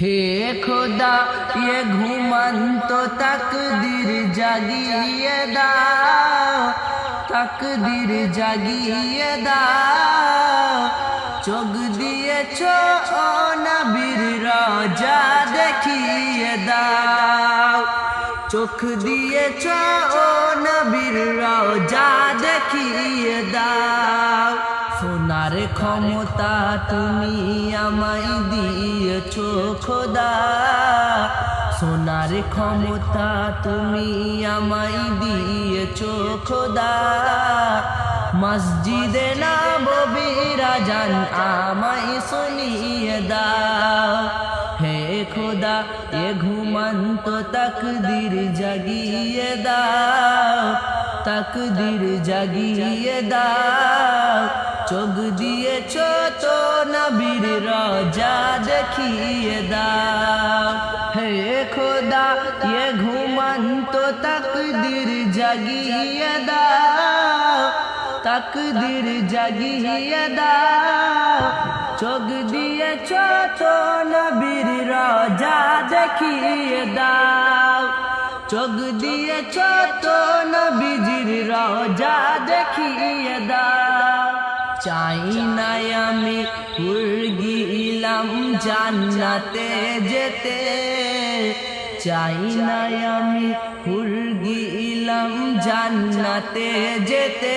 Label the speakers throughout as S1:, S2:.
S1: হে খোদা ये ঘুমন্ত তাকদির জাগিয়ে দাও তাকদির জাগিয়ে দাও চোখ দিয়েছ নবীর রাজা দেখিয়ে দাও চোখ দিয়েছ নবীর রাজা দেখিয়ে দাও সোনার ক্ষমতা তুমি আমায় দিয়েছ, খোদা। সোনার ক্ষমতা তুমি আমায় দিয়েছ, খোদা। মসজিদে না ববিরা জান আমায় শুনিয়ে দাও। হে খোদা, এ ঘুমন্ত তকদির জাগিয়ে দাও, তকদির জাগিয়ে দাও। চোখ দিয়েছ তো নবীর রাজা দেখিয়ে দাও। হে খোদা, এ ঘুমন্ত তকদির জাগিয়ে দাও। তকদির জাগিয়ে দাও। চোখ দিয়েছ তো নবীর রাজা দেখিয়ে দাও। চোখ দিয়েছ তো নবীজির রাজা দেখিয়ে দাও। চাই না আমি গিলাম জান্নাতে যেতে। চাই না আমি গিলাম জান্নাতে যেতে।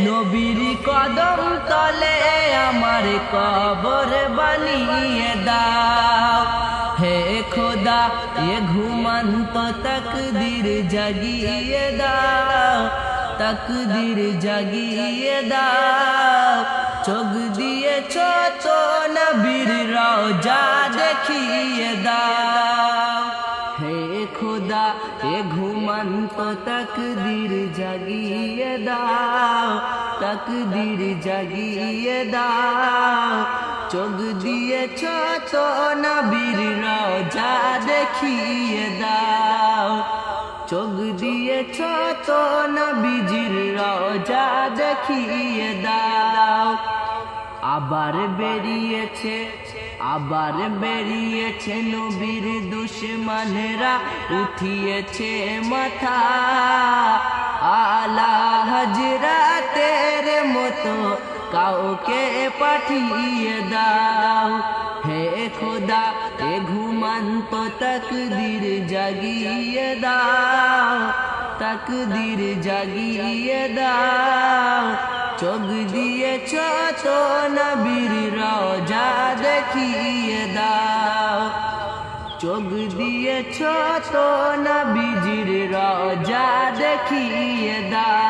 S1: নবীর কদম তলে আমার কবর বানিয়ে দাও। হে খোদা, এ ঘুমন্ত তকদির জাগিয়ে দাও। তকদির জাগিয়ে দাও। চোখ দিয়েছ তো নবীর রওজা দেখিয়ে দাও। হে খোদা, এ ঘুমন্ত তকদির জাগিয়ে দাও। তকদির জাগিয়ে দাও। চোখ দিয়েছ তো নবীর রওজা দেখিয়ে দাও। চোখ দিয়েছ তো নবীজির রওজা দেখিয়ে দাও। আবার বেরিয়েছে আবার বেরিয়েছে নবীর দুশ্মনেরা, উঠিয়েছে মাথা। আলা হজরাতের মতো কাউকে পাঠিয়ে দাও। হে খোদা, এ ঘুমন্ত তকদির জাগিয়ে দাও, তকদির জাগিয়ে দাও। চোখ দিয়েছ তো নবীর রওজা দেখিয়ে দাও। চোখ দিয়েছ তো নবীজির রওজা দেখিয়ে দাও।